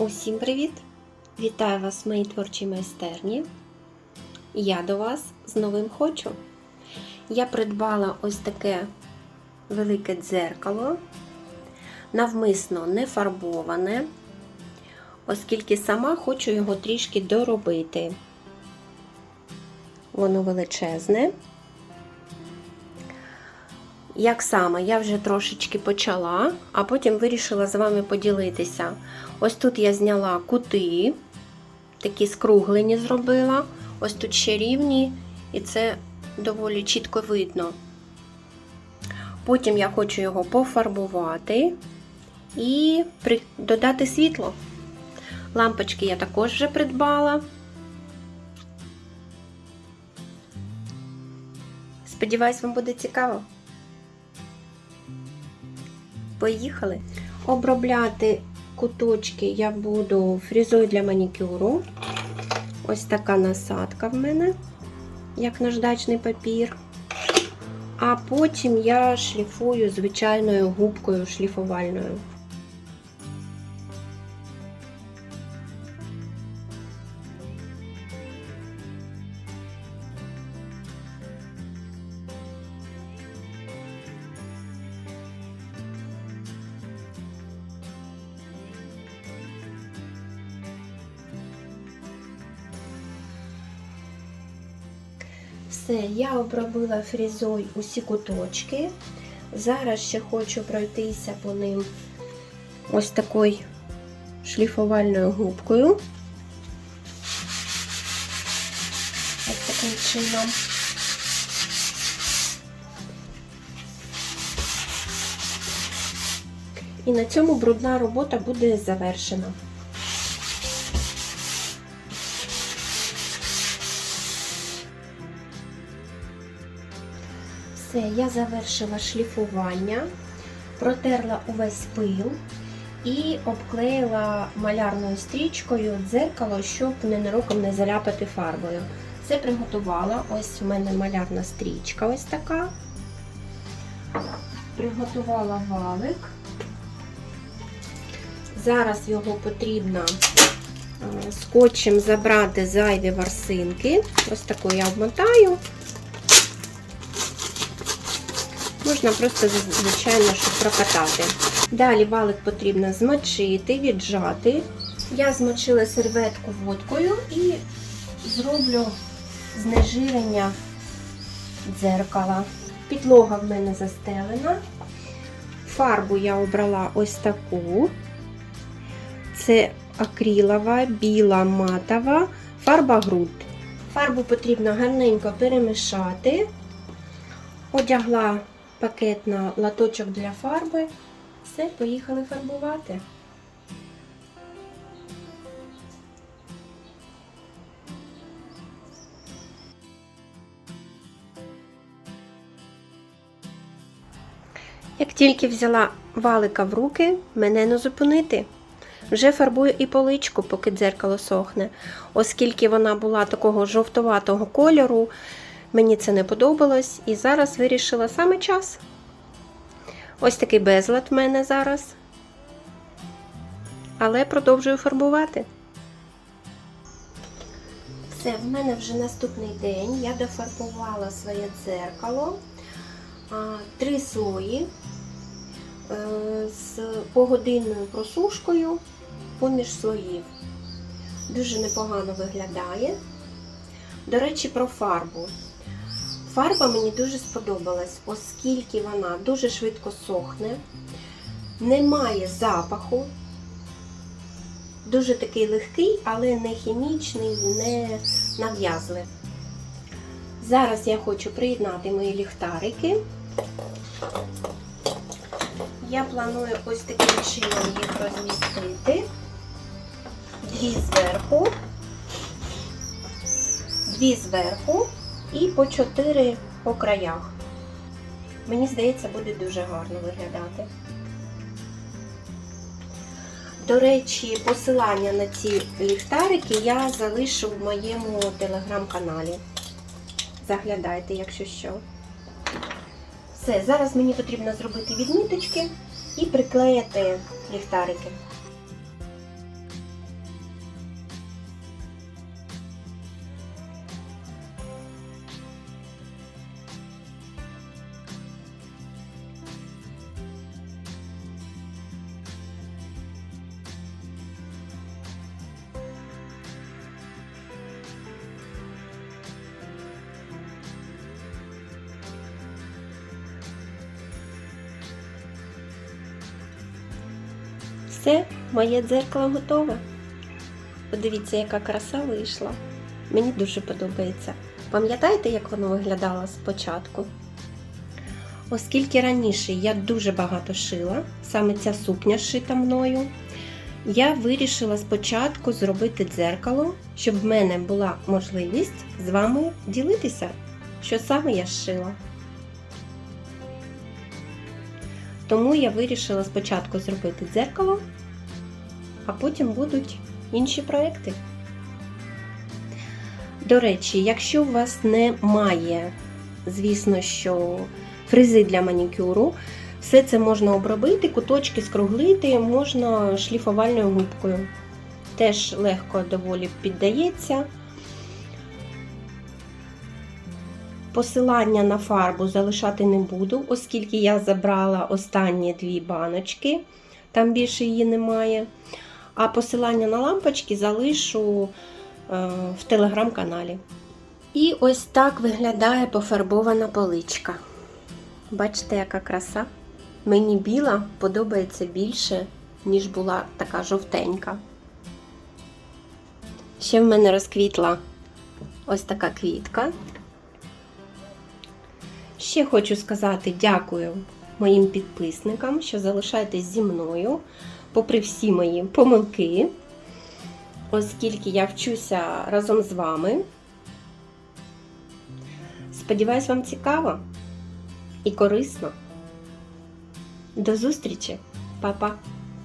Усім привіт! Вітаю вас в моїй творчій майстерні. Я до вас з новим хочу. Я придбала ось таке велике дзеркало, навмисно не фарбоване, оскільки сама хочу його трішки доробити. Воно величезне. Як саме, я вже трошечки почала, а потім вирішила з вами поділитися. Ось тут я зняла кути, такі скруглені зробила, ось тут ще рівні, і це доволі чітко видно. Потім я хочу його пофарбувати і додати світло. Лампочки я також вже придбала. Сподіваюсь, вам буде цікаво. Поїхали. Обробляти куточки я буду фрізою для манікюру. Ось така насадка в мене, як наждачний папір. А потім я шліфую звичайною губкою шліфувальною. Все, я обробила фрізою усі куточки. Зараз ще хочу пройтися по ним ось такою шліфувальною губкою. Ось таким чином. І на цьому брудна робота буде завершена. Все, я завершила шліфування, протерла увесь пил і обклеїла малярною стрічкою дзеркало, щоб ненароком не заляпати фарбою. Це приготувала. Ось у мене малярна стрічка, ось така. Приготувала валик. Зараз його потрібно скотчем забрати зайві ворсинки. Ось таку я обмотаю. Можна просто, звичайно, щоб прокатати. Далі валик потрібно змочити, віджати. Я змочила серветку водкою і зроблю знежирення дзеркала. Підлога в мене застелена. Фарбу я обрала ось таку. Це акрилова, біла матова, фарба груд. Фарбу потрібно гарненько перемішати. Одягла пакет на латочок для фарби. Все, поїхали фарбувати. Як тільки взяла валика в руки, мене не зупинити. Вже фарбую і поличку, поки дзеркало сохне, оскільки вона була такого жовтуватого кольору. Мені це не подобалось, і зараз вирішила саме час. Ось такий безлад в мене зараз. Але продовжую фарбувати. Все, в мене вже наступний день. Я дофарбувала своє дзеркало. Три слої е, з погодинною просушкою поміж слоїв. Дуже непогано виглядає. До речі, про фарбу. Фарба мені дуже сподобалась, оскільки вона дуже швидко сохне, не має запаху, дуже такий легкий, але не хімічний, не нав'язливий. Зараз я хочу приєднати мої ліхтарики. Я планую ось таким чином їх розмістити. Дві зверху, дві зверху і по 4 по краях. Мені здається, буде дуже гарно виглядати. До речі, посилання на ці ліхтарики я залишу в моєму телеграм-каналі. Заглядайте, якщо що. Все, зараз мені потрібно зробити відміточки і приклеїти ліхтарики. Все, моє дзеркало готове. Подивіться, яка краса вийшла. Мені дуже подобається. Пам'ятаєте, як воно виглядало спочатку? Оскільки раніше я дуже багато шила, саме ця сукня шита мною, я вирішила спочатку зробити дзеркало, щоб в мене була можливість з вами ділитися, що саме я зшила. Тому я вирішила спочатку зробити дзеркало, а потім будуть інші проекти. До речі, якщо у вас немає, звісно, що фрези для манікюру, все це можна обробити, куточки скруглити, можна шліфувальною губкою. Теж легко доволі піддається. Посилання на фарбу залишати не буду, оскільки я забрала останні дві баночки, там більше її немає. А посилання на лампочки залишу е, в телеграм-каналі. І ось так виглядає пофарбована поличка. Бачите, яка краса? Мені біла подобається більше, ніж була така жовтенька. Ще в мене розквітла ось така квітка. Ще хочу сказати дякую моїм підписникам, що залишаєтесь зі мною, попри всі мої помилки, оскільки я вчуся разом з вами. Сподіваюсь, вам цікаво і корисно. До зустрічі, Па-па!